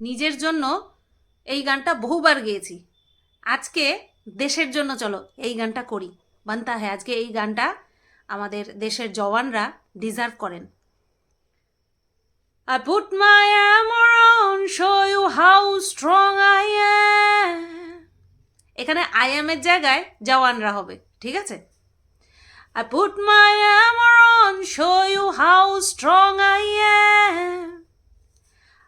নিজের জন্য এই গানটা বহুবার গেয়েছি আজকে দেশের জন্য চলো এই গানটা করি বান্তা হ্যাঁ আজকে এই গানটা আমাদের দেশের জওয়ানরা ডিজার্ভ করেন I put my armor on, show you how strong I am. এখানে আই এর জায়গায় জওয়ানরা হবে ঠিক আছে I put my armor on, show you how strong I am.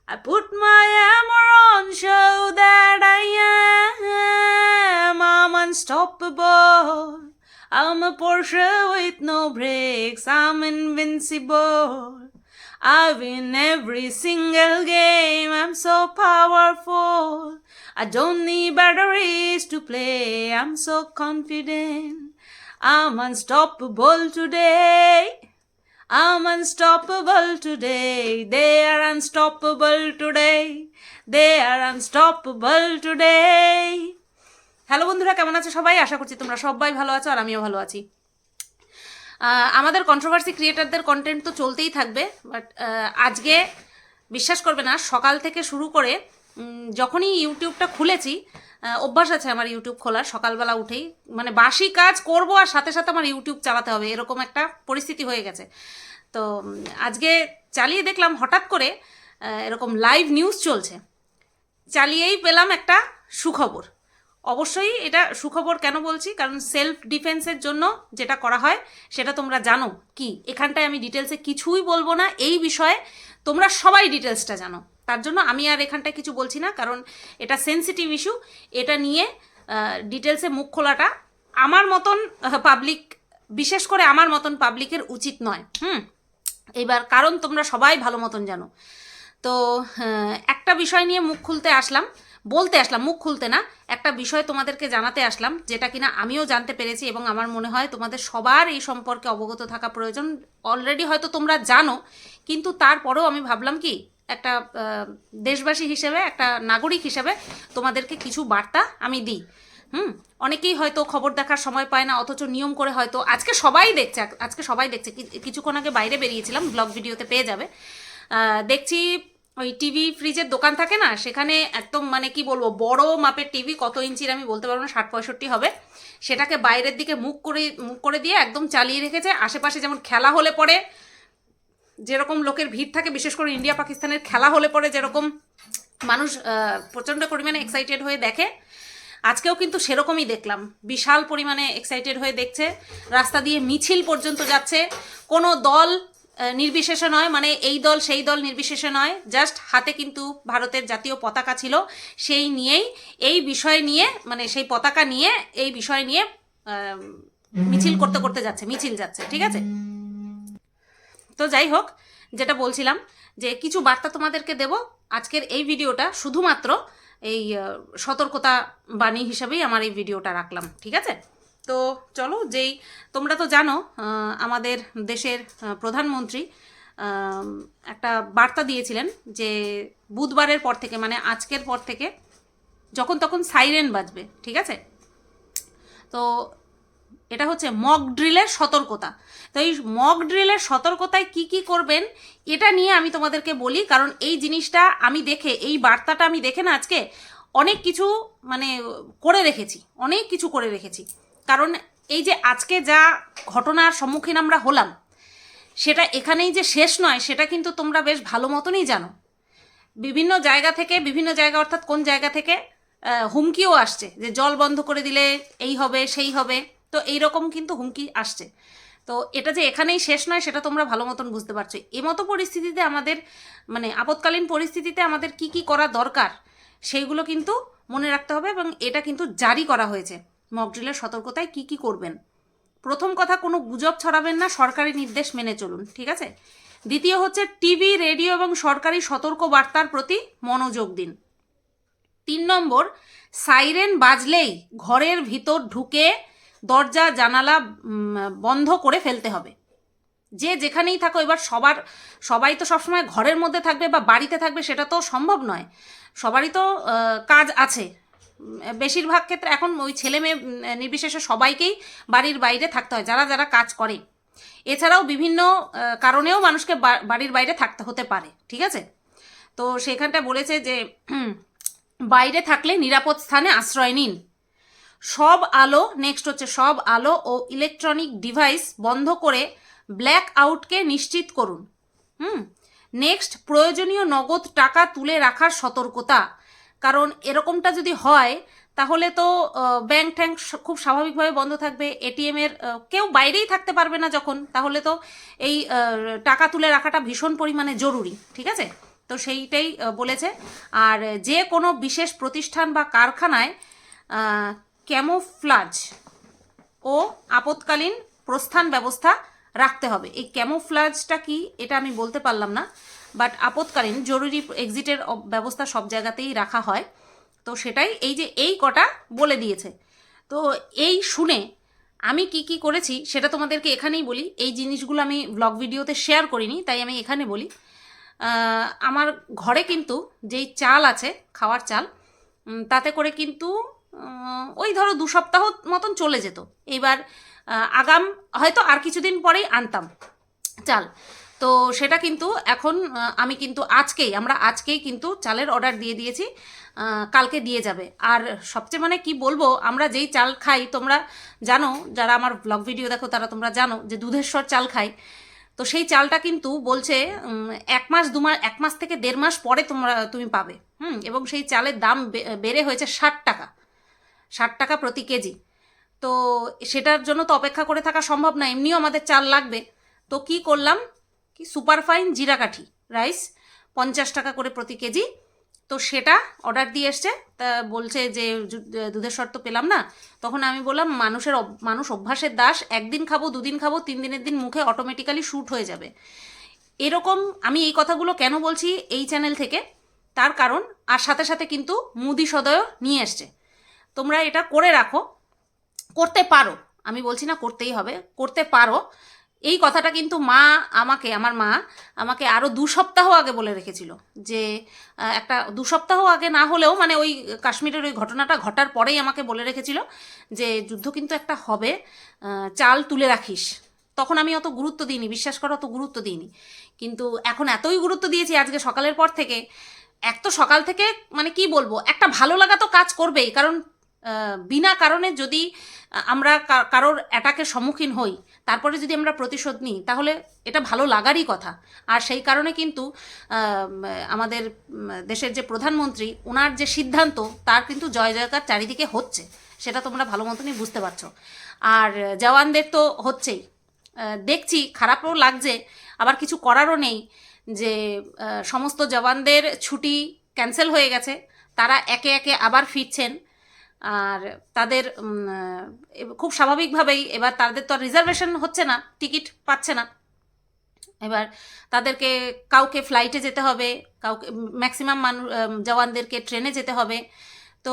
I put my armor on, show that I am. I'm unstoppable. I'm a Porsche with no brakes. I'm invincible. I win every single game. I'm so powerful. I don't need batteries to play. I'm so confident. I'm unstoppable today. I'm unstoppable today. They are unstoppable today. They are unstoppable today. Hello বন্ধুরা, কেমন আছো সবাই আশা করছি তোমরা সবাই ভালো আছো আর আমিও ভালো আছি আমাদের কন্ট্রোভার্সি ক্রিয়েটারদের কন্টেন্ট তো চলতেই থাকবে বাট আজকে বিশ্বাস করবে না, সকাল থেকে শুরু করে যখনই ইউটিউবটা খুলেছি অভ্যাস আছে আমার ইউটিউব খোলার, সকালবেলা উঠেই। মানে বাসি কাজ করব আর সাথে সাথে আমার ইউটিউব চালাতে হবে, এরকম একটা পরিস্থিতি হয়ে গেছে। তো আজকে চালিয়ে দেখলাম হঠাৎ করে এরকম লাইভ নিউজ চলছে। চালিয়েই পেলাম একটা সুখবর। অবশ্যই এটা সুখবর কেন বলছি? কারণ সেলফ ডিফেন্সের জন্য যেটা করা হয়, সেটা তোমরা জানো। কি? এখানটায় আমি ডিটেলসে কিছুই বলব না। এই বিষয়ে তোমরা সবাই ডিটেলসটা জানো। তার জন্য আমি আর এখানটায় কিছু বলছি না, কারণ এটা সেন্সিটিভ ইস্যু এটা নিয়ে ডিটেলসে মুখ খোলাটা আমার মতন পাবলিক বিশেষ করে আমার মতন পাবলিকের উচিত নয়। হুম? এবার কারণ তোমরা সবাই ভালো মতন জানো। তো একটা বিষয় নিয়ে মুখ খুলতে আসলাম, বলতে আসলাম, মুখ খুলতে না, একটা বিষয় তোমাদেরকে জানাতে আসলাম, যেটা কিনা আমিও জানতে পেরেছি এবং আমার মনে হয় তোমাদের সবার এই সম্পর্কে অবগত থাকা প্রয়োজন। অলরেডি হয়তো তোমরা জানো, কিন্তু তারপরেও আমি ভাবলাম কি একটা দেশবাসী হিসেবে, একটা নাগরিক হিসেবে তোমাদেরকে কিছু বার্তা আমি দিই। হুম? অনেকেই হয়তো খবর দেখার সময় পায় না, অথচ নিয়ম করে হয়তো, আজকে সবাই দেখছে, আজকে সবাই দেখছে কিছুক্ষণ আগে বাইরে বেরিয়েছিলাম ব্লগ ভিডিওতে পেয়ে যাবে। দেখছি ওই টিভি ফ্রিজের দোকান থাকে না, সেখানে একদম মানে কি বলব, বড় মাপের টিভি, কত ইঞ্চির আমি বলতে পারব না, ষাট, পঁয়ষট্টি হবে, সেটাকে বাইরের দিকে মুখ করে মুখ করে দিয়ে একদম চালিয়ে রেখেছে, আশেপাশে যেমন খেলা হলে পরে যেরকম লোকের ভিড় থাকে, বিশেষ করে ইন্ডিয়া, পাকিস্তানের খেলা হলে পরে যেরকম মানুষ প্রচণ্ড পরিমাণে এক্সাইটেড হয়ে দেখে। আজকেও কিন্তু সেরকমই দেখলাম। বিশাল পরিমাণে এক্সাইটেড হয়ে দেখছে। রাস্তা দিয়ে মিছিল পর্যন্ত যাচ্ছে। কোনো দল নির্বিশেষে নয় মানে এই দল, সেই দল নির্বিশেষে নয়। জাস্ট হাতে কিন্তু ভারতের জাতীয় পতাকা ছিল। সেই নিয়েই, এই বিষয় নিয়ে মানে সেই পতাকা নিয়ে, এই বিষয় নিয়ে মিছিল করতে করতে যাচ্ছে, মিছিল যাচ্ছে, ঠিক আছে? তো যাই হোক, যেটা বলছিলাম যে কিছু বার্তা তোমাদেরকে দেব। আজকের এই ভিডিওটা শুধুমাত্র এই সতর্কতা বাণী হিসাবেই আমার এই ভিডিওটা রাখলাম, ঠিক আছে? তো চলো, যেই তোমরা তো জানো আমাদের দেশের প্রধানমন্ত্রী একটা বার্তা দিয়েছিলেন যে বুধবারের পর থেকে মানে আজকের পর থেকে যখন তখন সাইরেন বাজবে, ঠিক আছে? তো এটা হচ্ছে মক ড্রিলের সতর্কতা। তো এই মক ড্রিলের সতর্কতায় কি কি করবেন, এটা নিয়ে আমি তোমাদেরকে বলি, কারণ এই জিনিসটা আমি দেখে, এই বার্তাটা আমি দেখে না আজকে অনেক কিছু মানে করে রেখেছি, অনেক কিছু করে রেখেছি। কারণ এই যে আজকে যা ঘটনার সম্মুখীন আমরা হলাম, সেটা এখানেই যে শেষ নয়, সেটা কিন্তু তোমরা বেশ ভালো মতনই জানো। বিভিন্ন জায়গা থেকে, বিভিন্ন জায়গা অর্থাৎ কোন জায়গা থেকে হুমকিও আসছে যে জল বন্ধ করে দিলে এই হবে, সেই হবে। তো এই রকম কিন্তু হুমকি আসছে। তো এটা যে এখানেই শেষ নয়, সেটা তোমরা ভালো মতন বুঝতে পারছ। এমতো পরিস্থিতিতে আমাদের মানে আপৎকালীন পরিস্থিতিতে আমাদের কি কি করা দরকার, সেইগুলো কিন্তু মনে রাখতে হবে এবং এটা কিন্তু জারি করা হয়েছে। মকড্রিলের সতর্কতায় কি কি করবেন। প্রথম কথা, কোনো গুজব ছড়াবেন না, সরকারি নির্দেশ মেনে চলুন, ঠিক আছে? দ্বিতীয় হচ্ছে, টিভি, রেডিও এবং সরকারি সতর্ক বার্তার প্রতি মনোযোগ দিন। তিন নম্বর, সাইরেন বাজলেই ঘরের ভিতর ঢুকে দরজা, জানালা বন্ধ করে ফেলতে হবে। যে যেখানেই থাকো, এবার সবার, সবাই তো সবসময় ঘরের মধ্যে থাকবে বা বাড়িতে থাকবে, সেটা তো সম্ভব নয়। সবারই তো কাজ আছে। বেশিরভাগ ক্ষেত্রে এখন ওই ছেলে মেয়ে নির্বিশেষে সবাইকেই বাড়ির বাইরে থাকতে হয়, যারা যারা কাজ করে। এছাড়াও বিভিন্ন কারণেও মানুষকে বাড়ির বাইরে থাকতে হতে পারে, ঠিক আছে? তো সেখানটা বলেছে যে বাইরে থাকলে নিরাপদ স্থানে আশ্রয় নিন। সব আলো নেক্সট হচ্ছে সব আলো ও ইলেকট্রনিক ডিভাইস বন্ধ করে ব্ল্যাক আউটকে নিশ্চিত করুন। হুম? নেক্সট প্রয়োজনীয় নগদ টাকা তুলে রাখার সতর্কতা। কারণ এরকমটা যদি হয়, তাহলে তো ব্যাংক ট্যাঙ্ক খুব স্বাভাবিকভাবে বন্ধ থাকবে এটিএমের কেউ বাইরেই থাকতে পারবে না যখন। তাহলে তো এই টাকা তুলে রাখাটা ভীষণ পরিমাণে জরুরি, ঠিক আছে? তো সেইটাই বলেছে। আর যে কোনো বিশেষ প্রতিষ্ঠান বা কারখানায় ক্যামোফ্লাজ ও আপৎকালীন প্রস্থান ব্যবস্থা রাখতে হবে। এই ক্যামোফ্লাজটা কি, এটা আমি বলতে পারলাম না বাট আপৎকালীন জরুরি এক্সিটের ব্যবস্থা সব জায়গাতেই রাখা হয়। তো সেটাই এই যে এই কটা বলে দিয়েছে। তো এই শুনে আমি কি কি করেছি সেটা তোমাদেরকে এখানেই বলি। এই জিনিসগুলো আমি ব্লগ ভিডিওতে শেয়ার করিনি, তাই আমি এখানে বলি। আমার ঘরে কিন্তু যেই চাল আছে, খাওয়ার চাল তাতে করে কিন্তু ওই ধরো দু সপ্তাহ মতন চলে যেত। এইবার আগাম, হয়তো আর কিছুদিন পরেই আনতাম। চাল। তো সেটা কিন্তু এখন আমি কিন্তু আজকেই, আমরা আজকেই কিন্তু চালের অর্ডার দিয়ে দিয়েছি কালকে দিয়ে যাবে। আর সবচেয়ে মানে কি বলব, আমরা যেই চাল খাই, তোমরা জানো, যারা আমার ব্লগ ভিডিও দেখো, তারা তোমরা জানো যে দুধেশ্বর চাল খাই। তো সেই চালটা কিন্তু বলছে এক মাস, দু মাস, এক মাস থেকে দেড় মাস পরে তোমরা, তুমি পাবে। হুম, এবং সেই চালের দাম বেড়ে হয়েছে ষাট টাকা। ষাট টাকা প্রতি কেজি। তো সেটার জন্য তো অপেক্ষা করে থাকা সম্ভব না, এমনিও আমাদের চাল লাগবে। তো কি করলাম? কি সুপারফাইন জিরাকাঠি রাইস, পঞ্চাশ টাকা করে প্রতি কেজি। তো সেটা অর্ডার দিয়ে এসছে। তা বলছে যে দুধের শর্ত পেলাম না। তখন আমি বললাম, মানুষের মানুষ অভ্যাসের দাস। একদিন খাব, দুদিন খাব, তিন দিনের দিন মুখে অটোমেটিক্যালি শ্যুট হয়ে যাবে। এরকম আমি এই কথাগুলো কেন বলছি এই চ্যানেল থেকে? তার কারণ, আর সাথে সাথে কিন্তু মুদি সদয় নিয়ে এসছে। তোমরা এটা করে রাখো। করতে পারো। আমি বলছি না করতেই হবে। করতে পারো। এই কথাটা কিন্তু মা আমাকে, আমার মা আমাকে আরও দু সপ্তাহ আগে বলে রেখেছিল যে একটা দু সপ্তাহ আগে না হলেও মানে ওই কাশ্মীরের ওই ঘটনাটা ঘটার পরেই আমাকে বলে রেখেছিল যে, যুদ্ধ কিন্তু একটা হবে। চাল তুলে রাখিস। তখন আমি অত গুরুত্ব দিইনি, বিশ্বাস করো, অত গুরুত্ব দিইনি। কিন্তু এখন এতই গুরুত্ব দিয়েছি আজকে সকালের পর থেকে, এক তো সকাল থেকে মানে কি বলব, একটা ভালো লাগা তো কাজ করবেই। কারণ বিনা কারণে যদি আমরা কারোর অ্যাটাকের সম্মুখীন হই, তারপরে যদি আমরা প্রতিশোধ নিই, তাহলে এটা ভালো লাগারই কথা। আর সেই কারণে কিন্তু আমাদের দেশের যে প্রধানমন্ত্রী ওনার যে সিদ্ধান্ত, তার কিন্তু জয় জয়কার চারিদিকে হচ্ছে। সেটা তোমরা ভালো মতনই বুঝতে পারছ। আর জওয়ানদের তো হচ্ছেই। দেখছি খারাপও লাগছে, আবার কিছু করারও নেই যে সমস্ত জওয়ানদের ছুটি ক্যান্সেল হয়ে গেছে, তারা একে একে আবার ফিরছেন। আর তাদের খুব স্বাভাবিকভাবেই এবার তাদের তো আর রিজার্ভেশন হচ্ছে না টিকিট পাচ্ছে না। এবার তাদেরকে কাউকে ফ্লাইটে যেতে হবে, কাউকে ম্যাক্সিমাম মানুষ জওয়ানদেরকে ট্রেনে যেতে হবে। তো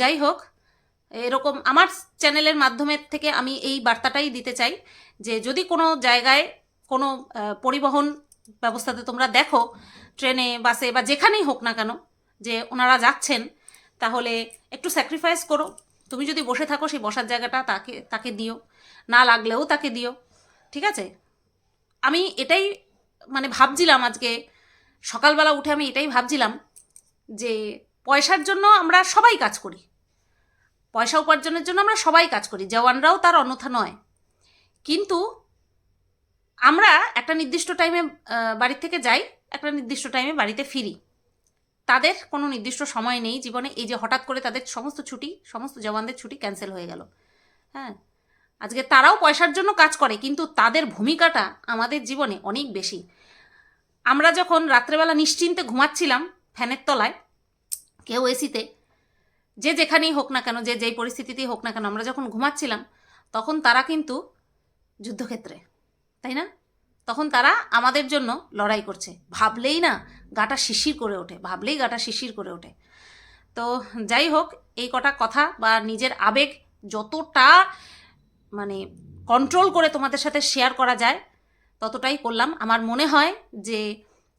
যাই হোক, এরকম আমার চ্যানেলের মাধ্যমে থেকে আমি এই বার্তাটাই দিতে চাই যে যদি কোনো জায়গায় কোনো পরিবহন ব্যবস্থাতে তোমরা দেখো ট্রেনে বাসে বা যেখানেই হোক না কেন, যে ওনারা যাচ্ছেন তাহলে একটু স্যাক্রিফাইস করো। তুমি যদি বসে থাকো, সেই বসার জায়গাটা তাকে তাকে দিও। না লাগলেও তাকে দিও। ঠিক আছে? আমি এটাই মানে ভাবছিলাম আজকে। সকালবেলা উঠে আমি এটাই ভাবছিলাম যে পয়সার জন্য আমরা সবাই কাজ করি। পয়সা উপার্জনের জন্য আমরা সবাই কাজ করি। জওয়ানরাও তার অন্যথা নয়। কিন্তু আমরা একটা নির্দিষ্ট টাইমে বাড়ির থেকে যাই, একটা নির্দিষ্ট টাইমে বাড়িতে ফিরি। তাদের কোনো নির্দিষ্ট সময় নেই জীবনে। এই যে হঠাৎ করে তাদের সমস্ত ছুটি, সমস্ত জওয়ানদের ছুটি ক্যান্সেল হয়ে গেল। হ্যাঁ আজকে তারাও পয়সার জন্য কাজ করে, কিন্তু তাদের ভূমিকাটা আমাদের জীবনে অনেক বেশি। আমরা যখন রাত্রেবেলা নিশ্চিন্তে ঘুমাচ্ছিলাম ফ্যানের তলায়, কেউ এসিতে, যে যেখানেই হোক না কেন, যে যেই পরিস্থিতিতেই হোক না কেন, আমরা যখন ঘুমাচ্ছিলাম, তখন তারা কিন্তু যুদ্ধক্ষেত্রে, তাই না? তখন তারা আমাদের জন্য লড়াই করছে। ভাবলেই না গাটা শিশির করে ওঠে, ভাবলেই গাটা শিশির করে ওঠে। তো যাই হোক, এই কটা কথা বা নিজের আবেগ যতটা মানে কন্ট্রোল করে তোমাদের সাথে শেয়ার করা যায়, ততটাই করলাম। আমার মনে হয় যে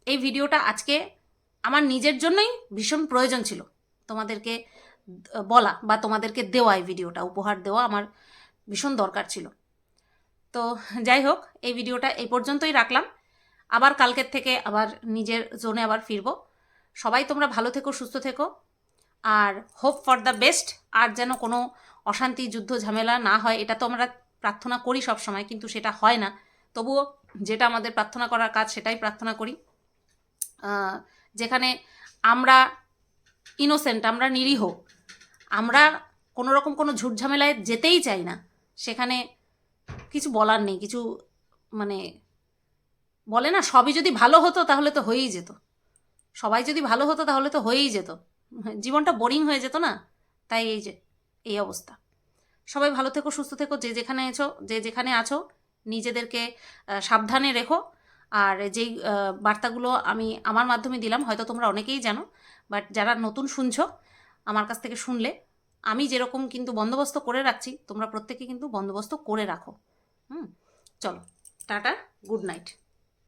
এই ভিডিওটা আজকে আমার নিজের জন্যই ভীষণ প্রয়োজন ছিল। তোমাদেরকে বলা বা তোমাদেরকে দেওয়া এই ভিডিওটা, উপহার দেওয়া আমার ভীষণ দরকার ছিল। তো যাই হোক, এই ভিডিওটা এই পর্যন্তই রাখলাম। আবার কালকের থেকে আবার নিজের জোনে আবার ফিরবো। সবাই তোমরা ভালো থেকো, সুস্থ থেকো। আর হোপ ফর দ্য বেস্ট আর যেন কোনো অশান্তি, যুদ্ধ, ঝামেলা না হয়, এটা তো আমরা প্রার্থনা করি সব সময়, কিন্তু সেটা হয় না। তবুও যেটা আমাদের প্রার্থনা করার কাজ, সেটাই প্রার্থনা করি। যেখানে আমরা ইনোসেন্ট আমরা নিরীহ, আমরা কোনো রকম কোনো ঝুট ঝামেলায় যেতেই চাই না। সেখানে কিছু বলার নেই, কিছু মানে বলে না, সবই যদি ভালো হতো তাহলে তো হয়েই যেত। সবাই যদি ভালো হতো তাহলে তো হয়েই যেত। জীবনটা বোরিং হয়ে যেত না? তাই এই যে, এই অবস্থা। সবাই ভালো থেকো, সুস্থ থেকো, যে যেখানে আছো, যে যেখানে আছো, নিজেদেরকে সাবধানে রেখো। আর যেই বার্তাগুলো আমি আমার মাধ্যমে দিলাম, হয়তো তোমরা অনেকেই জানো বাট যারা নতুন শুনছো, আমার কাছ থেকে শুনলে, আমি যেরকম কিন্তু বন্দোবস্ত করে রাখছি, তোমরা প্রত্যেকে কিন্তু বন্দোবস্ত করে রাখো। হুম চলো টাটা গুড নাইট।